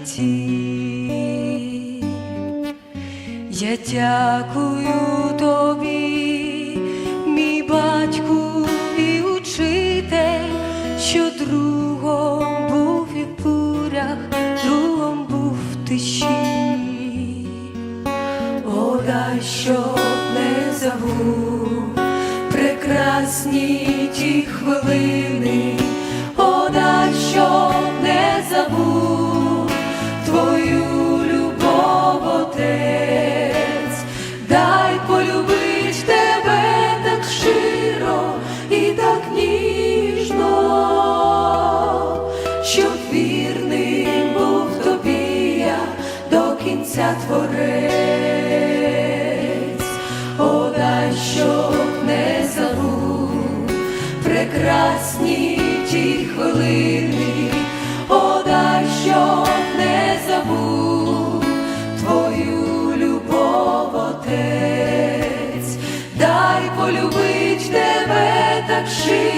житті. Я дякую тобі, мій батьку і учитель, що другом був і бурях, другом був в тиші, О, дай, щоб не забув прекрасні ті хвилини. Дай полюбить тебе так щиро і так ніжно, щоб вірним був тобі я до кінця творець, О, дай, щоб не забув прекрасні ті хвилини,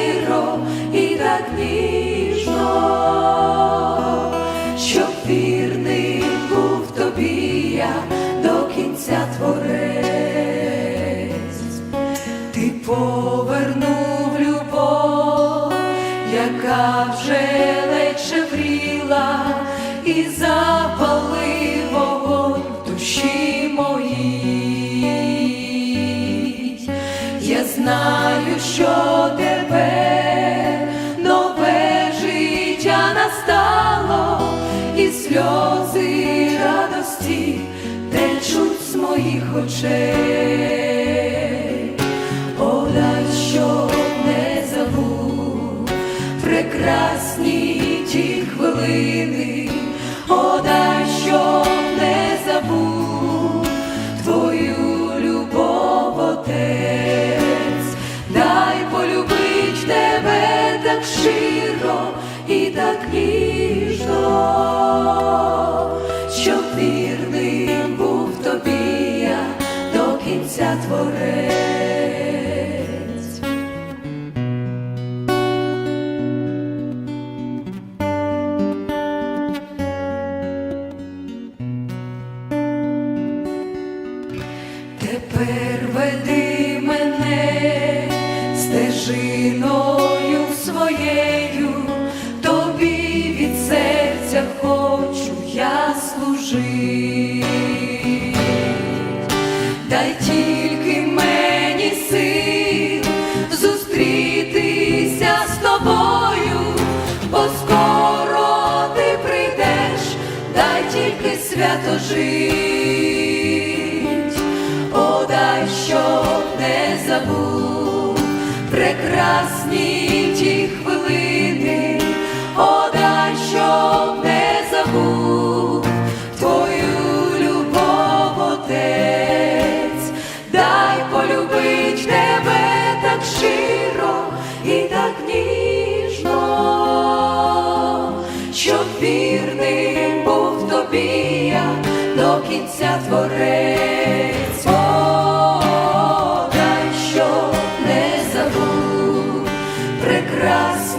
щиро і так ніжно, щоб вірним був тобі я до кінця творець, ти повернув любов, яка вже ледь шевріла і запалив вогонь в душі моїй. Я знаю, що тепер сльози радості течуть з моїх очей. О, дай, щоб не забув прекрасні ті хвилини, О, дай, щоб не забув твою любов, отець, дай полюбить тебе так щиро і так ніжно, творець. Тепер веди мене стежиною своєю, тобі від серця хочу я служити. Жить, о, дай, щоб не забув прекрасні ті хвилини, о, дай, щоб не забув твою любов, отець, дай полюбить тебе так щиро і так ніжно, щоб я кінця творець. О, дай, щоб не забув прекрасні